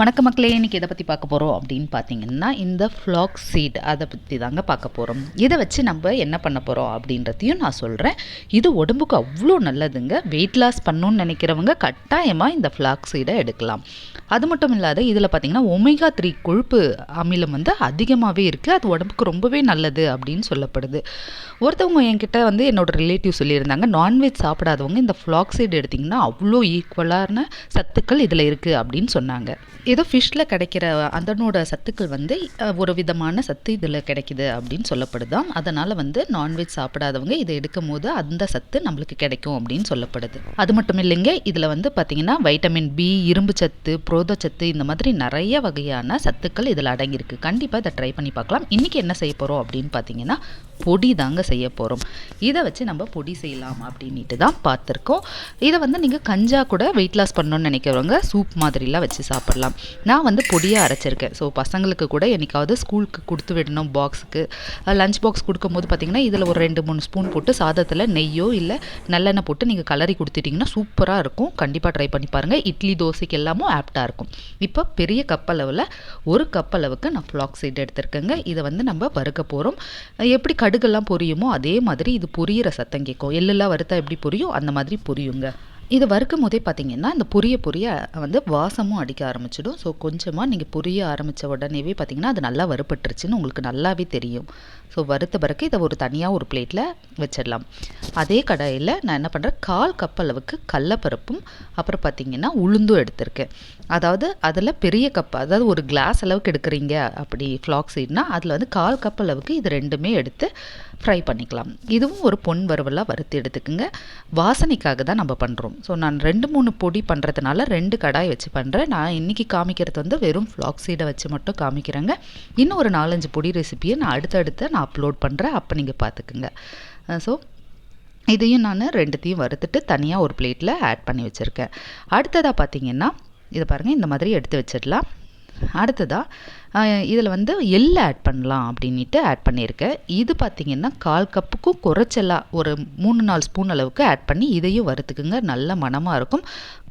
வணக்க மக்களே இன்றைக்கி எதை பற்றி பார்க்க போகிறோம் அப்படின்னு பார்த்தீங்கன்னா இந்த ஃப்ளாக் சீட் அதை பற்றி தாங்க பார்க்க போகிறோம் இதை வச்சு நம்ம என்ன பண்ண போகிறோம் அப்படின்றதையும் நான் சொல்கிறேன் இது உடம்புக்கு அவ்வளோ நல்லதுங்க. வெயிட் லாஸ் பண்ணணும்னு நினைக்கிறவங்க கட்டாயமாக இந்த ஃப்ளாக் சீடை எடுக்கலாம். அது மட்டும் இல்லாத இதில் பார்த்தீங்கன்னா ஒமேகா த்ரீ கொழுப்பு அமிலம் வந்து அதிகமாகவே இருக்குது அது உடம்புக்கு ரொம்பவே நல்லது அப்படின்னு சொல்லப்படுது. ஒருத்தவங்க என்கிட்ட வந்து என்னோடய ரிலேட்டிவ் சொல்லியிருந்தாங்க நான்வெஜ் சாப்பிடாதவங்க இந்த ஃப்ளாக் சீடு எடுத்திங்கன்னா அவ்வளோ ஈக்குவலான சத்துக்கள் இதில் இருக்குது அப்படின்னு சொன்னாங்க. ஏதோ ஃபிஷ்ஷில் கிடைக்கிற அதனோட சத்துக்கள் வந்து ஒரு விதமான சத்து இதில் கிடைக்குது அப்படின்னு சொல்லப்படுதாம். அதனால் வந்து நான்வெஜ் சாப்பிடாதவங்க இதை எடுக்கும் போது அந்த சத்து நம்மளுக்கு கிடைக்கும் அப்படின்னு சொல்லப்படுது. அது மட்டும் இல்லைங்க இதில் வந்து பார்த்திங்கன்னா வைட்டமின் பி இரும்பு சத்து புரோதச்சத்து இந்த மாதிரி நிறைய வகையான சத்துக்கள் இதில் அடங்கியிருக்கு. கண்டிப்பாக இதை ட்ரை பண்ணி பார்க்கலாம். இன்றைக்கி என்ன செய்ய போகிறோம் அப்படின்னு பார்த்தீங்கன்னா பொடி தாங்க செய்ய போகிறோம் இதை வச்சு நம்ம பொடி செய்யலாம் அப்படின்ட்டு தான் பார்த்துருக்கோம் இதை வந்து நீங்கள் கஞ்சா கூட வெயிட் லாஸ் பண்ணணும்னு நினைக்கிறவங்க சூப் மாதிரிலாம் வச்சு சாப்பிட்லாம். நான் வந்து பொடியாக அரைச்சிருக்கேன். ஸோ பசங்களுக்கு கூட என்னைக்காவது ஸ்கூலுக்கு கொடுத்து விடணும் பாக்ஸுக்கு லஞ்ச் பாக்ஸ் கொடுக்கும்போது பார்த்திங்கன்னா இதில் ஒரு ரெண்டு மூணு ஸ்பூன் போட்டு சாதத்தில் நெய்யோ இல்லை நல்லெண்ணெய் போட்டு நீங்கள் கலரி கொடுத்துட்டிங்கன்னா சூப்பராக இருக்கும். கண்டிப்பாக ட்ரை பண்ணி பாருங்கள் இட்லி தோசைக்கு எல்லாமும் ஆப்டாக இருக்கும். இப்போ பெரிய கப் அளவில் ஒரு கப் அளவுக்கு நான் ஃப்ளாக் சைடு எடுத்திருக்கேங்க. இதை வந்து நம்ம வறுக்க போகிறோம் எப்படி கடுகெல்லாம் பொரியுமோ அதே மாதிரி இது பொரியிற சத்தம் கேட்கும். எள்ளெல்லாம் வறுத்தா எப்படி பொரியும்? அந்த மாதிரி பொரியுங்க. இது வறுக்கும் போதே பார்த்தீங்கன்னா இந்த பொரிய பொரிய வந்து வாசமும் அடிக்க ஆரம்பிச்சிடும். ஸோ கொஞ்சமாக நீங்கள் பொரிய ஆரம்பித்த உடனேவே பார்த்தீங்கன்னா அது நல்லா வறுபட்டுருச்சுன்னு உங்களுக்கு நல்லாவே தெரியும். ஸோ வறுத்த பிறகு இதை ஒரு தனியாக ஒரு பிளேட்டில் வச்சிடலாம். அதே கடாயில் நான் என்ன பண்ணுறேன் கால் கப் அளவுக்கு கடலப்பருப்பும் அப்புறம் பார்த்தீங்கன்னா உளுந்தும் எடுத்திருக்கேன். அதாவது அதில் பெரிய கப் அதாவது ஒரு கிளாஸ் அளவுக்கு எடுக்கிறீங்க அப்படி ஃப்ளாக் சீட்னா அதில் வந்து கால் கப் அளவுக்கு இது ரெண்டுமே எடுத்து ஃப்ரை பண்ணிக்கலாம். இதுவும் ஒரு பொன் வறுவலாக வறுத்து எடுத்துக்குங்க. வாசனைக்காக தான் நம்ம பண்ணுறோம் ஸோ நான் ரெண்டு மூணு பொடி பண்ணுறதுனால ரெண்டு கடாய் வச்சு பண்ணுறேன் நான் இன்றைக்கி காமிக்கிறது வந்து வெறும் ஃப்ளாக் சீடை வச்சு மட்டும் காமிக்கிறேங்க. இன்னும் ஒரு நாலஞ்சு பொடி ரெசிபியை நான் அடுத்தடுத்து நான் அப்லோட் பண்ணுறேன் அப்போ நீங்கள் பார்த்துக்குங்க ஸோ இதையும் நான் ரெண்டுத்தையும் வறுத்துட்டு தனியாக ஒரு பிளேட்டில் ஆட் பண்ணி வச்சுருக்கேன். அடுத்ததாக பார்த்தீங்கன்னா இதை பாருங்கள் இந்த மாதிரி எடுத்து வச்சிடலாம். அடுத்ததாக இதில் வந்து எள்ளு ஆட் பண்ணலாம் அப்படின்ட்டு ஆட் பண்ணியிருக்கேன். இது பார்த்திங்கன்னா கால் கப்புக்கும் குறைச்சலாக ஒரு மூணு நாலு ஸ்பூன் அளவுக்கு ஆட் பண்ணி இதையும் வறுத்துக்குங்க. நல்ல மணமாக இருக்கும்.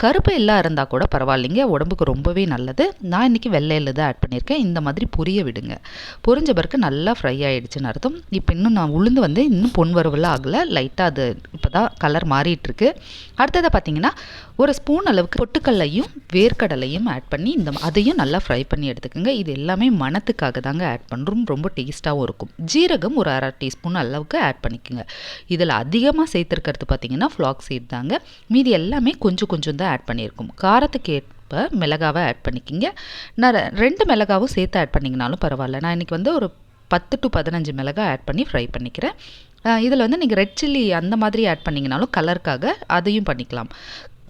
கருப்பு எல்லாம் இருந்தால் கூட பரவாயில்லைங்க. உடம்புக்கு ரொம்பவே நல்லது. நான் இன்றைக்கி வெள்ளையில் தான் ஆட் பண்ணியிருக்கேன். இந்த மாதிரி புரிய விடுங்க. பொரிஞ்ச பிறகு நல்லா ஃப்ரை ஆகிடுச்சுன்னு அர்த்தம். இப்போ இன்னும் நான் உளுந்து வந்து இன்னும் பொன் வறுவலாக ஆகலை. லைட்டாக அது இப்போ தான் கலர் மாறிட்டுருக்கு. அடுத்ததாக பார்த்தீங்கன்னா ஒரு ஸ்பூன் அளவுக்கு பொட்டுக்கல்லையும் வேர்க்கடலையும் ஆட் பண்ணி இந்த அதையும் நல்லா ஃப்ரை பண்ணி எடுத்துக்கோங்க. இது எல்லாம் எல்லாமே மணத்துக்காக தாங்க ஆட் பண்ணுறோம் ரொம்ப டேஸ்ட்டாகவும் இருக்கும். ஜீரகம் ஒரு அரை டீஸ்பூன் அளவுக்கு ஆட் பண்ணிக்கோங்க. இதில் அதிகமாக சேர்த்துருக்கிறது பார்த்தீங்கன்னா ஃப்ளாக் சீட் தாங்க. மீதி எல்லாமே கொஞ்சம் கொஞ்சம் தான் ஆட் பண்ணியிருக்கோம். காரத்துக்கு ஏற்ப மிளகாவை ஆட் பண்ணிக்கிங்க. நான் ரெண்டு மிளகாவும் சேர்த்து ஆட் பண்ணிங்கனாலும் பரவாயில்ல. நான் இன்றைக்கி வந்து ஒரு பத்து டு பதினஞ்சு மிளகாய் ஆட் பண்ணி ஃப்ரை பண்ணிக்கிறேன். இதில் வந்து நீங்கள் ரெட் சில்லி அந்த மாதிரி ஆட் பண்ணிங்கனாலும் கலருக்காக அதையும் பண்ணிக்கலாம்.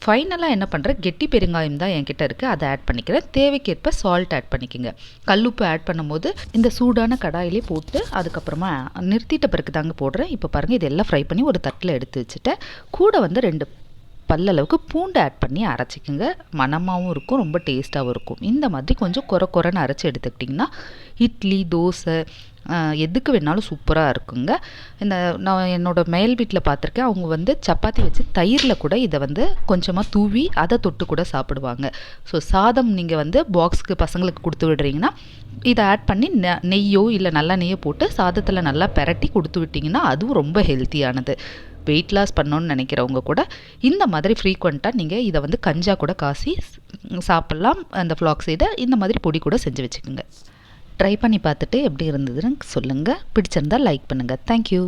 ஃபைனலாக என்ன பண்ணுறேன் கெட்டி பெருங்காயம் தான் என்கிட்ட இருக்குது அதை ஆட் பண்ணிக்கிறேன் தேவைக்கேற்ப சால்ட் ஆட் பண்ணிக்கோங்க. கல்லுப்பு ஆட் பண்ணும்போது இந்த சூடான கடாயிலே போட்டு அதுக்கப்புறமா நிறுத்திட்ட பிறகு தாங்க போடுறேன். இப்போ பாருங்கள் இதெல்லாம் ஃப்ரை பண்ணி ஒரு தட்டில் எடுத்து வச்சுட்டேன். கூட வந்து ரெண்டு பல்லளவுக்கு பூண்டு ஆட் பண்ணி அரைச்சிக்கோங்க. மணமாகவும் இருக்கும் ரொம்ப டேஸ்ட்டாகவும் இருக்கும். இந்த மாதிரி கொஞ்சம் குறை குறைன்னு அரைச்சி எடுத்துக்கிட்டிங்கன்னா இட்லி தோசை எதுக்கு வேணாலும் சூப்பராக இருக்குங்க. இந்த நான் என்னோடய மேல் வீட்டில் பார்த்துருக்கேன் அவங்க வந்து சப்பாத்தி வச்சு தயிரில் கூட இதை வந்து கொஞ்சமாக தூவி அதை தொட்டு கூட சாப்பிடுவாங்க. ஸோ சாதம் நீங்கள் வந்து பாக்ஸுக்கு பசங்களுக்கு கொடுத்து விடுறீங்கன்னா இதை ஆட் பண்ணி நெ- நெய்யோ இல்லை நல்லா நெய்யோ போட்டு சாதத்தில் நல்லா பெரட்டி கொடுத்து விட்டிங்கன்னா அதுவும் ரொம்ப ஹெல்த்தியானது வெயிட் லாஸ் பண்ணணும்னு நினைக்கிறவங்க கூட இந்த மாதிரி ஃப்ரீக்வெண்ட்டாக நீங்கள் இதை வந்து கஞ்சா கூட காசி சாப்பிட்லாம். அந்த ஃப்ளாக் சைடை இந்த மாதிரி பொடி கூட செஞ்சு வச்சுக்கோங்க. ட்ரை பண்ணி பார்த்துட்டு எப்படி இருந்ததுன்னு சொல்லுங்கள் பிடிச்சிருந்தா லைக் பண்ணுங்கள் தேங்க்யூ